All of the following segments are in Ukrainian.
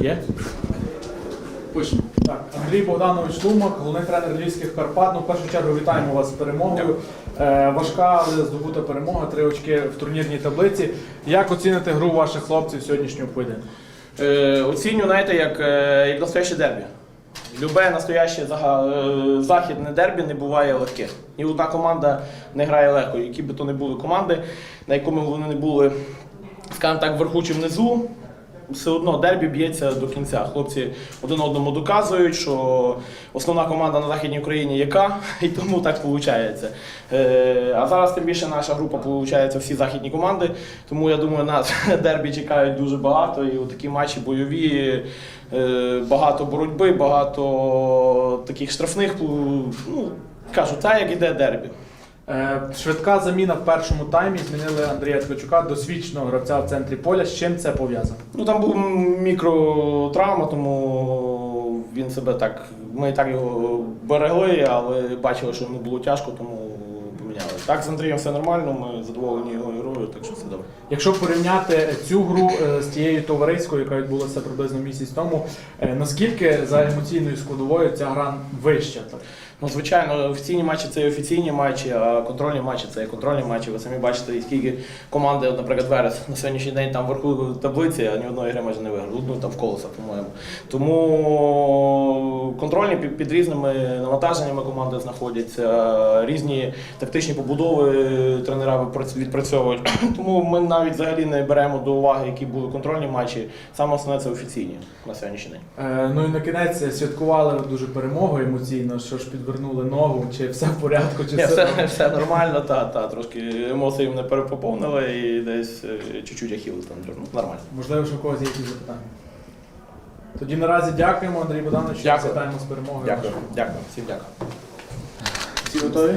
Є? Пишемо. Так, Андрій Богданович Лумак, головний тренер Львівських Карпат. Ну, в першу чергу вітаємо вас з перемогою. Е, важка, але здобута перемога, три очки в турнірній таблиці. Як оціните гру ваших хлопців сьогоднішнього поєдинку? Е, оціню, знаєте, як, е, як настояще дербі. Любе настояще зага- е, західне дербі не буває легких. Ні одна команда не грає легко. Які би то не були команди, на якому вони не були, скажімо так, вверху чи внизу, все одно дербі б'ється до кінця. Хлопці один одному доказують, що основна команда на Західній Україні яка, і тому так виходить. Е, а зараз тим більше наша група виходить всі західні команди. Тому я думаю, нас дербі чекають дуже багато. І такі матчі бойові, е, багато боротьби, багато таких штрафних. Ну, кажу, так як іде дербі. Е, швидка заміна в першому таймі. Змінили Андрія Ткачука, досвідченого гравця в центрі поля. З чим це пов'язано? Ну там був мікротравма, тому він себе так. Ми так його берегли, але бачили, що йому було тяжко, тому поміняли. Так, з Андрієм все нормально, ми задоволені його грою, так що все добре. Якщо порівняти цю гру е, з тією товариською, яка відбулася приблизно місяць тому, е, наскільки за емоційною складовою ця гра вища? Ну, звичайно, офіційні матчі це і офіційні матчі, а контрольні матчі це і контрольні матчі. Ви самі бачите, скільки команди, наприклад, Верес на сьогоднішній день там вверху таблиці, а ні одної гри майже не виграли. Одну там в колеса, по-моєму. Тому контрольні під, під різними навантаженнями команди знаходяться, різні тактичні побудови тренера відпрацьовують. Тому ми навіть взагалі не беремо до уваги, які були контрольні матчі. Саме основне це офіційні на сьогоднішній день. Е, Ну і на кінець святкували дуже перемогу емоційно, що ж підвернули ногу, чи все в порядку, чи Ні, все. все, нормально, та, та, трошки емоції мене перепоповнили і десь е, чуть-чуть ахіл там ну, нормально. Можливо, що у когось є якісь запитання. Тоді наразі дякуємо, Андрій Богданович, Дякую. вітаємо з перемогою. Дякую, дякую, всім дякую. Всі готові?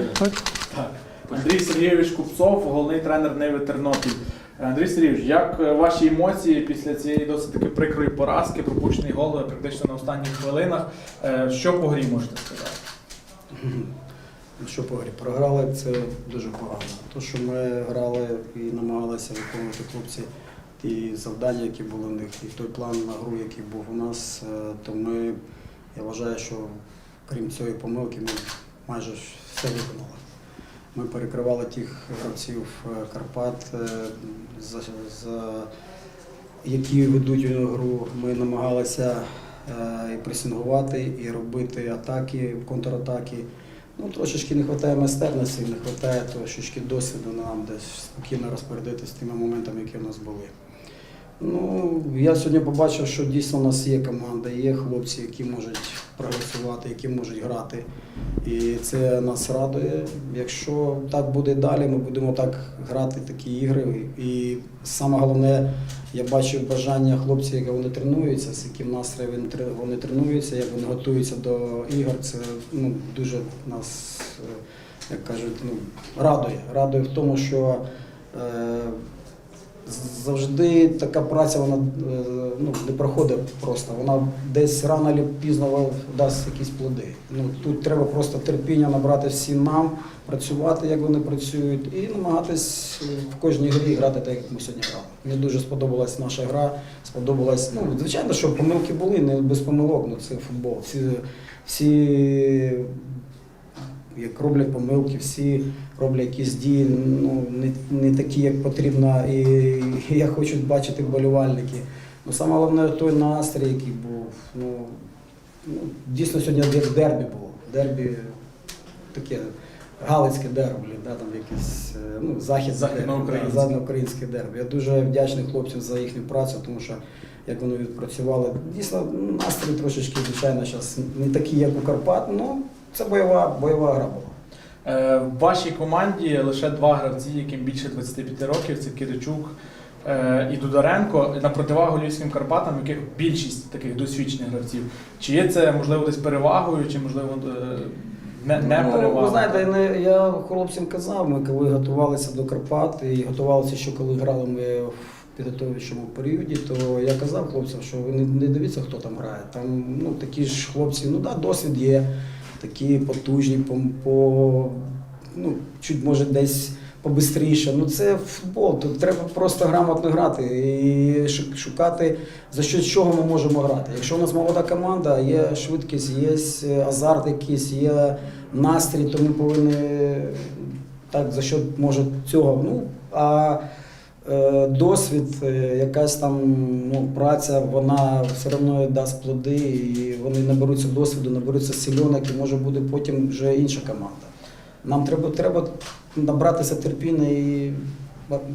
Так. Андрій Сергійович Купцов, головний тренер Ниви Тернопіль. Андрій Сергійович, як е, ваші емоції після цієї досить таки прикрої поразки, пропущений гол е, практично на останніх хвилинах? Е, Що по грі можете сказати? Що поговорі, програли це дуже погано. То, що ми грали і намагалися виконувати хлопці ті завдання, які були в них, і той план на гру, який був у нас, е, то ми, я вважаю, що крім цієї помилки, ми майже все виконали. Ми перекривали тих гравців е, Карпат, е, за, за які ведуть гру. Ми намагалися і пресингувати, і робити атаки, контратаки. Ну, трошечки не вистачає майстерності, не вистачає трошечки досвіду нам десь спокійно розпорядитися тими моментами, які в нас були. Ну, я сьогодні побачив, що дійсно у нас є команда, є хлопці, які можуть прогресувати, які можуть грати. І це нас радує. Якщо так буде далі, ми будемо так грати такі ігри. І саме головне, я бачив бажання хлопців, як вони тренуються, з яким настроєм вони тренуються, як вони готуються до ігор. Це ну, дуже нас, е, як кажуть, ну, радує. Радує в тому, що е, завжди така праця вона е, ну, не проходить просто. Вона десь рано чи пізно дасть якісь плоди. Ну, тут треба просто терпіння набрати всім нам, працювати, як вони працюють, і намагатись в кожній грі грати так, як ми сьогодні грали. Мені дуже сподобалась наша гра, сподобалась. Ну, звичайно, що помилки були, не без помилок, ну це футбол. Всі, всі як роблять помилки, всі роблять якісь дії, ну не, не такі, як потрібно, і, і як хочуть бачити вболівальники. Ну саме головне той настрій, який був. Ну, ну дійсно сьогодні дербі було. Дербі таке галицьке дербі, да, там якесь е, ну, захід Західноукраїнське. дербі. Я дуже вдячний хлопцям за їхню працю, тому що як вони відпрацювали. Дійсно, настрій трошечки, звичайно, зараз не такий, як у Карпат, ну це бойова, бойова гра була. Е, В вашій команді лише два гравці, яким більше 25 років, це Киричук е, і Дударенко, на противагу Львівським Карпатам, яких більшість таких досвідчених гравців. Чи є це можливо десь перевагою, чи можливо е, не, не ну, перевагою? Ви знаєте, не, я хлопцям казав, ми коли готувалися до Карпат і готувалися, що коли грали ми в підготовчому періоді, то я казав хлопцям, що ви не, не дивіться, хто там грає. Там ну, такі ж хлопці, ну да, досвід є, такі потужні, по, по ну, чуть може десь побистріше. Ну це футбол. Тут треба просто грамотно грати і шукати за що чого ми можемо грати. Якщо у нас молода команда, є швидкість, є азарт якийсь, є настрій, то ми повинні так за що може цього. Ну а досвід, е, якась там ну, праця, вона все одно дасть плоди, і вони наберуться досвіду, наберуться сильонок, і може буде потім вже інша команда. Нам треба, треба набратися терпіння і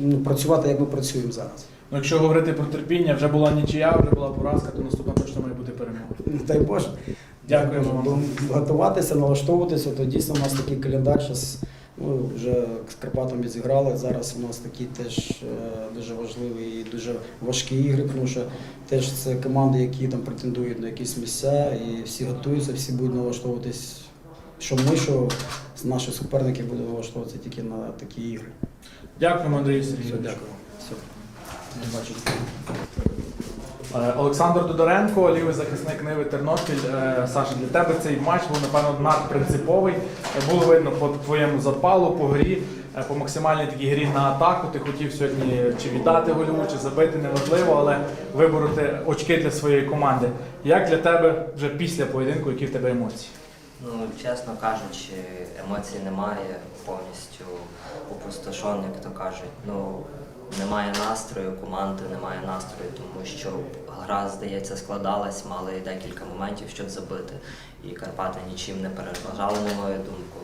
ну, працювати, як ми працюємо зараз. Ну, якщо говорити про терпіння, вже була нічия, вже була поразка, то наступна точно має бути перемога. Дай Боже. Дякуємо вам. Готуватися, налаштовуватися, то дійсно у нас такий календар зараз. Ну, вже з Карпатом зіграли. Зараз у нас такі теж е, дуже важливі і дуже важкі ігри, тому що теж це команди, які там претендують на якісь місця, і всі готуються, всі будуть налаштовуватись. Що ми, що наші суперники будуть налаштовуватися тільки на такі ігри. Дякуємо, Андрію Все, Сергійовичу. дякую. Все. Не бачу. Е, Олександр Додоренко, лівий захисник Ниви Тернопіль. Е, Саша, для тебе цей матч був, напевно, надпринциповий. Е, Було видно по твоєму запалу, по грі, по максимальній такій грі на атаку. Ти хотів сьогодні чи віддати голю, чи забити, неважливо, але вибороти очки для своєї команди. Як для тебе вже після поєдинку, які в тебе емоції? Ну, чесно кажучи, емоцій немає, повністю опустошений, як то кажуть. Ну, немає настрою, команди немає настрою, тому що гра, здається, складалась, мали декілька моментів, щоб забити. І Карпати нічим не переважали, на мою думку.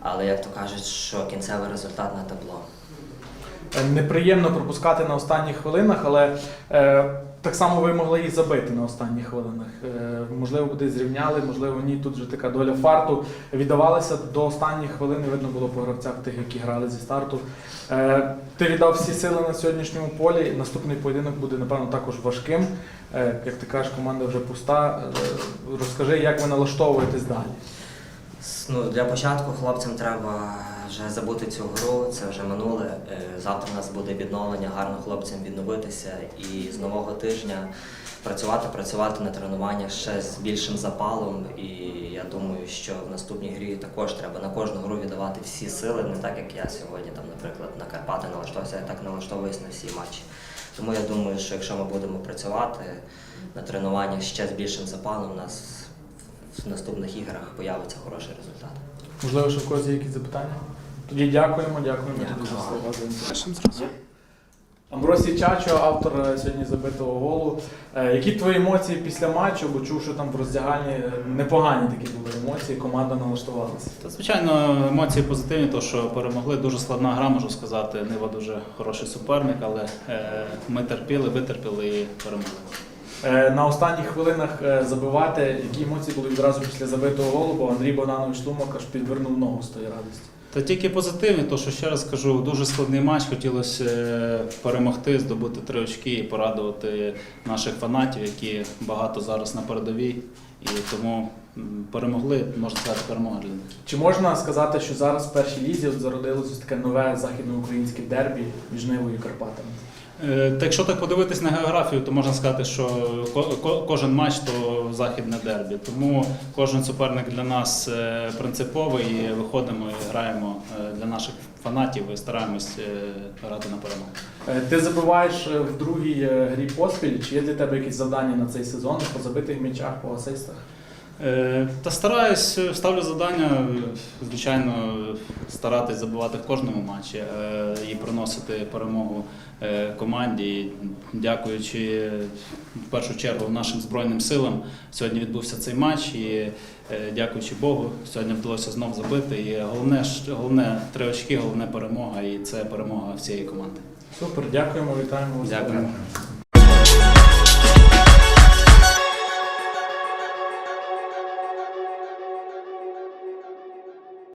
Але як то кажуть, що кінцевий результат на табло. Е, Неприємно пропускати на останніх хвилинах, але е, так само ви могли і забити на останніх хвилинах. Е, можливо, куди зрівняли, можливо, ні. Тут вже така доля фарту. Віддавалися до останніх хвилин, видно було по гравцях тих, які грали зі старту. Ти віддав всі сили на сьогоднішньому полі. Наступний поєдинок буде, напевно, також важким. Як ти кажеш, команда вже пуста. Розкажи, як ви налаштовуєтесь далі. Ну, для початку хлопцям треба вже забути цю гру, це вже минуле. Е, Завтра у нас буде відновлення, гарно хлопцям відновитися і з нового тижня працювати, працювати на тренуваннях ще з більшим запалом. І я думаю, що в наступній грі також треба на кожну гру віддавати всі сили, не так як я сьогодні, там, наприклад, на Карпати налаштовувався, я так налаштовуюсь на всі матчі. Тому я думаю, що якщо ми будемо працювати на тренуваннях ще з більшим запалом, у нас в наступних іграх появиться хороший результат. Можливо, ще в когось є якісь запитання? Тоді дякуємо, дякуємо тобі за слова. за. Амбросій Чачо, автор е, сьогодні забитого голу. Е, Які твої емоції після матчу? Бо чув, що там в роздягальні е, непогані такі були емоції, команда налаштувалася. Та, звичайно, емоції позитивні, то що перемогли. Дуже складна гра, можу сказати. Нива дуже хороший суперник, але ми терпіли, витерпіли і перемогли. На останніх хвилинах забивати, які емоції були відразу після забитого голу, бо Андрій Богданович Тлумак аж підвернув ногу з тої радості. Та тільки позитивні, то що ще раз кажу, дуже складний матч. Хотілося е, перемогти, здобути три очки і порадувати наших фанатів, які багато зараз на передовій. І тому перемогли, можна сказати, перемога для них. Чи можна сказати, що зараз в першій лізі зародилося таке нове західноукраїнське дербі між Нивою і Карпатами? Е, Та якщо так подивитись на географію, то можна сказати, що ко- ко- кожен матч то західне дербі. Тому кожен суперник для нас е, принциповий і виходимо і граємо е, для наших фанатів і стараємось грати на перемогу. Ти забиваєш е, в другій грі поспіль. Чи є для тебе якісь завдання на цей сезон по забитих м'ячах, по асистах? Е, Та стараюсь, е, ставлю завдання, е, звичайно, старатись забивати в кожному матчі і приносити перемогу команді. Дякуючи в першу чергу нашим Збройним силам, сьогодні відбувся цей матч і дякуючи Богу, сьогодні вдалося знов забити. І головне, головне три очки, головне перемога, і це перемога всієї команди. Супер, дякуємо, вітаємо вас. Дякую.